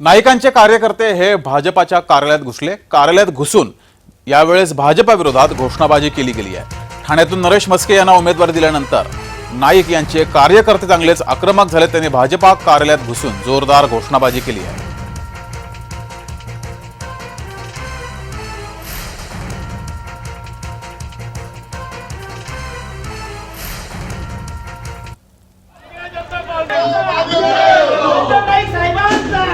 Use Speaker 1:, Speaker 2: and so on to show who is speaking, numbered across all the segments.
Speaker 1: नाईकांचे कार्यकर्ते हे भाजपाच्या कार्यालयात घुसले. कार्यालयात घुसून यावेळेस भाजपाविरोधात घोषणाबाजी केली गेली आहे ठाण्यातून नरेश मस्के यांना उमेदवारी दिल्यानंतर नाईक यांचे कार्यकर्ते चांगलेच आक्रमक झाले. त्यांनी भाजपा कार्यालयात घुसून जोरदार घोषणाबाजी केली आहे
Speaker 2: नाईक साहेबांचा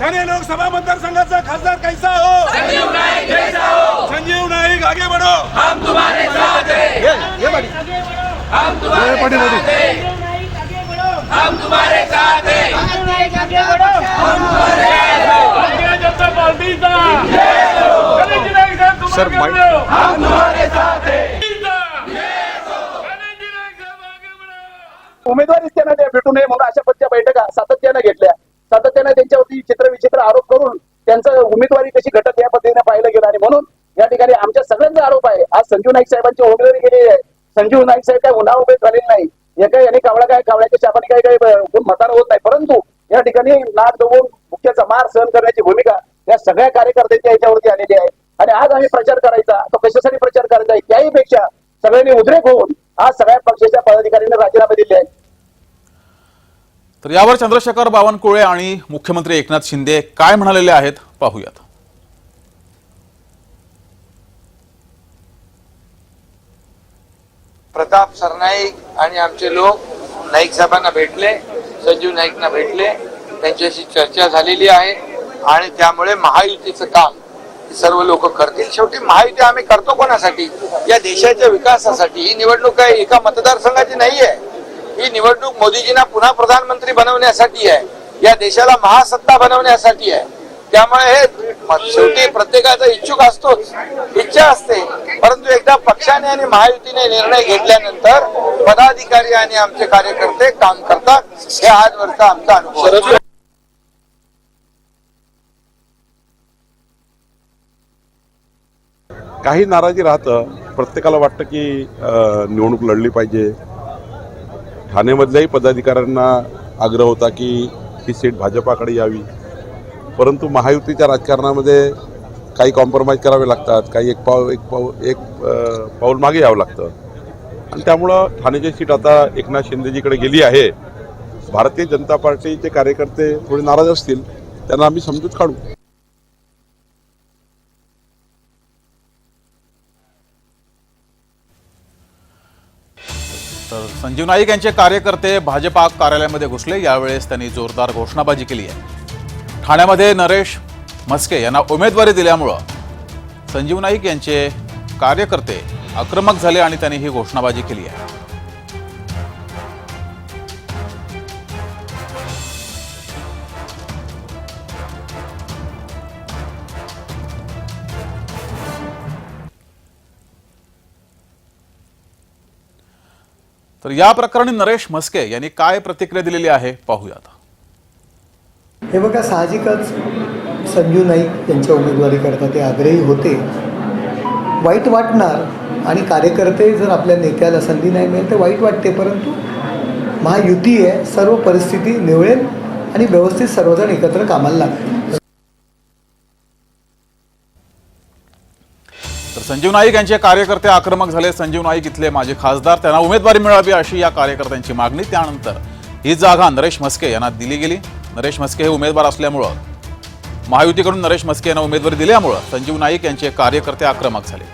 Speaker 3: ठाणे लोकसभा मतदारसंघाचा खासदार कैसा हो संजीव नाईक कैसा हो संजीव नाईक आगे बढ़ो हम तुम्हारे साथ
Speaker 2: आगे बढ़ो हम तुम्हारे साथ हैं नाईक आगे बढ़ो हम तुम्हारे साथ हैं। नाईक आगे बढ़ो हम तुम्हारे
Speaker 1: सर?
Speaker 3: हम तुम्हारे साथ हैं।
Speaker 4: उमेदवारीच त्यांना द्या- भेटू नये म्हणून अशा पद्धतीच्या बैठका सातत्यानं घेतल्या. सातत्यानं त्यांच्यावरती चित्र विचित्र आरोप करून त्यांचं उमेदवारी कशी घटत या पद्धतीने पाहिलं गेलं आणि म्हणून या ठिकाणी आमच्या सगळ्यांचा आरोप आहे. आज संजीव नाईक साहेबांची उमेदवारी गेलेली आहे. संजीव नाईक साहेब काय उन्हा उभे झालेले नाही. एका याने कावळा काय कावळ्याच्या शापाने काही काही गुण होत नाही. परंतु या ठिकाणी नाक दवून मुख्याचा मार सहन करण्याची भूमिका या सगळ्या कार्यकर्त्यांच्या याच्यावरती आलेली आहे. आणि आज आम्ही प्रचार करायचा तो कशासाठी प्रचार करायचा आहे त्याही पेक्षा सगळ्यांनी उद्रेक होऊन आज सगळ्या पक्षाच्या पदाधिकाऱ्यांनी राजीनामे दिले आहेत.
Speaker 1: तर यावर चंद्रशेखर बावनकुळे आणि मुख्यमंत्री एकनाथ शिंदे काय म्हणालेले आहेत पाहूयात.
Speaker 5: प्रताप सरनाईक आणि आमचे लोक नाईक साहेबांना भेटले संजीव नाईकना भेटले. त्यांच्याशी चर्चा झालेली आहे आणि त्यामुळे महायुतीचं काम सर्व लोक करतील. शेवटी महायुती आम्ही करतो कोणासाठी? या देशाच्या विकासासाठी. ही निवडणूक काही एका मतदारसंघाची नाही आहे. ही निवडणूक मोदीजींना पुन्हा प्रधानमंत्री बनवण्यासाठी आहे. या देशाला महासत्ता बनवण्यासाठी आहे. त्यामुळे हे शेवटी प्रत्येकाचा इच्छुक असतोच. इच्छा असते. परंतु एकदा पक्षाने आणि महायुतीने निर्णय घेतल्यानंतर पदाधिकारी आणि आमचे कार्यकर्ते काम करतात. हे आजवरचा आमचा अनुभव.
Speaker 6: काही नाराजी राहतं. प्रत्येकाला वाटतं की निवडणूक लढली पाहिजे. ठाण्यामधल्याही पदाधिकाऱ्यांना आग्रह होता की ही सीट भाजपाकडे यावी. परंतु महायुतीच्या राजकारणामध्ये काही कॉम्प्रोमाइज करावे लागतात काही एक पाव एक पाऊ एक पाऊल मागे यावं लागतं. आणि त्यामुळं ठाण्याची सीट आता एकनाथ शिंदेजीकडे गेली आहे. भारतीय जनता पार्टीचे कार्यकर्ते थोडे नाराज असतील त्यांना आम्ही समजूत काढू.
Speaker 1: तर संजीव नाईक यांचे कार्यकर्ते भाजपा कार्यालयामध्ये घुसले यावेळेस त्यांनी जोरदार घोषणाबाजी केली आहे. ठाण्यामध्ये नरेश म्हस्के यांना उमेदवारी दिल्यामुळं संजीव नाईक यांचे कार्यकर्ते आक्रमक झाले आणि त्यांनी ही घोषणाबाजी केली आहे. तर या प्रकरणी नरेश म्हस्के यांनी काय प्रतिक्रिया दिलेली आहे पाहूयात.
Speaker 7: हे बघा साहजिकच संजू नाईक यांच्या उमेदवारीकरता ते आग्रही होते. वाईट वाटणार आणि कार्यकर्ते जर आपल्या नेत्याला संधी नाही मिळेल तर वाईट वाटते परंतु महायुती आहे सर्व परिस्थिती निवळेल आणि व्यवस्थित सर्वजण एकत्र कामाला लागतील.
Speaker 1: तर संजीव नाईक यांचे कार्यकर्ते आक्रमक झाले. संजीव नाईक इथले माजी खासदार त्यांना उमेदवारी मिळावी अशी या कार्यकर्त्यांची मागणी. त्यानंतर ही जागा नरेश म्हस्के यांना दिली गेली. नरेश म्हस्के हे उमेदवार असल्यामुळं महायुतीकडून नरेश म्हस्के यांना उमेदवारी दिल्यामुळं संजीव नाईक यांचे कार्यकर्ते आक्रमक झाले.